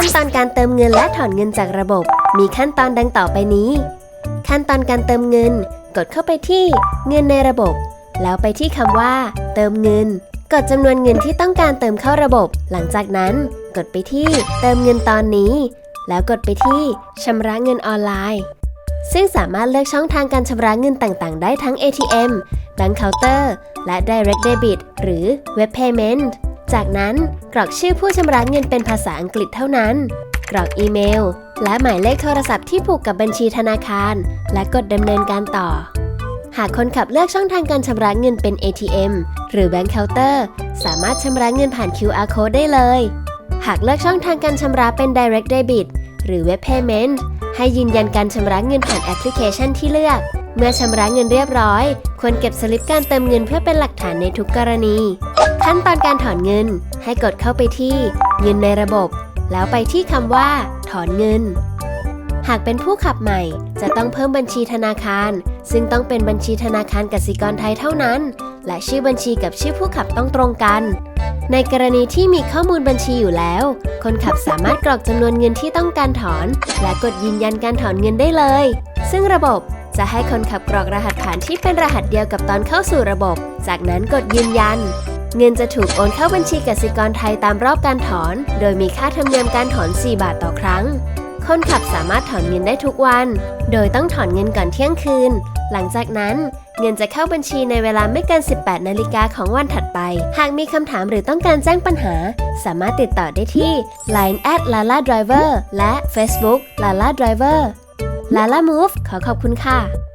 ขั้นตอนการเติมเงินและถอนเงินจากระบบ มีขั้นตอนดังต่อไปนี้ ขั้นตอนการเติมเงิน กดเข้าไปที่เงินในระบบ แล้วไปที่คำว่า เติมเงิน กดจำนวนเงินที่ต้องการเติมเข้าระบบ หลังจากนั้น กดไปที่เติมเงินตอนนี้ แล้วกดไปที่ชำระเงินออนไลน์ ซึ่งสามารถเลือกช่องทางการชำระเงินต่างๆ ได้ทั้ง ATM Bank Counter และ Direct Debit หรือ Web Payment จากนั้นกรอกชื่อผู้ชำระเงินเป็นภาษาอังกฤษเท่านั้น กรอกอีเมล และหมายเลขโทรศัพท์ที่ผูกกับบัญชีธนาคาร และกดดำเนินการต่อ หากคนขับเลือกช่องทางการชำระเงินเป็น ATM หรือ Bank Counter สามารถชำระเงินผ่าน QR Code ได้เลย หากเลือกช่องทางการชำระเป็น Direct Debit หรือ Web Payment ให้ยืนยันการชำระเงินผ่านแอปพลิเคชันที่เลือก เมื่อชำระเงินเรียบร้อย ควรเก็บสลิปการเติมเงินเพื่อเป็นหลักฐานในทุกกรณี ขั้นตอนการถอนเงินให้กดเข้าไปที่เงินในระบบ แล้วไปที่คำว่า ถอนเงิน หากเป็นผู้ขับใหม่ จะต้องเพิ่มบัญชีธนาคาร ซึ่งต้องเป็นบัญชีธนาคารกสิกรไทยเท่านั้น และชื่อบัญชีกับชื่อผู้ขับต้องตรงกัน ในกรณีที่มีข้อมูลบัญชีอยู่แล้ว คนขับสามารถกรอกจำนวนเงินที่ต้องการถอน และกดยืนยันการถอนเงินได้เลย ซึ่งระบบจะให้คนขับกรอกรหัสผ่านที่เป็นรหัสเดียวกับตอนเข้าสู่ระบบ จากนั้นกดยืนยัน เงินจะถูกโอนเข้าบัญชีกสิกรไทยตามรอบการถอน โดยมีค่าธรรมเนียมการถอน 4 บาทต่อครั้ง คนขับสามารถถอนเงินได้ทุกวัน โดยต้องถอนเงินก่อนเที่ยงคืน หลังจากนั้นเงินจะเข้าบัญชีในเวลาไม่เกิน 18 นาฬิกาของวันถัดไป หากมีคำถามหรือต้องการแจ้งปัญหา สามารถติดต่อได้ที่ Line at lala driver และ Facebook lala driver lala move ขอขอบคุณค่ะ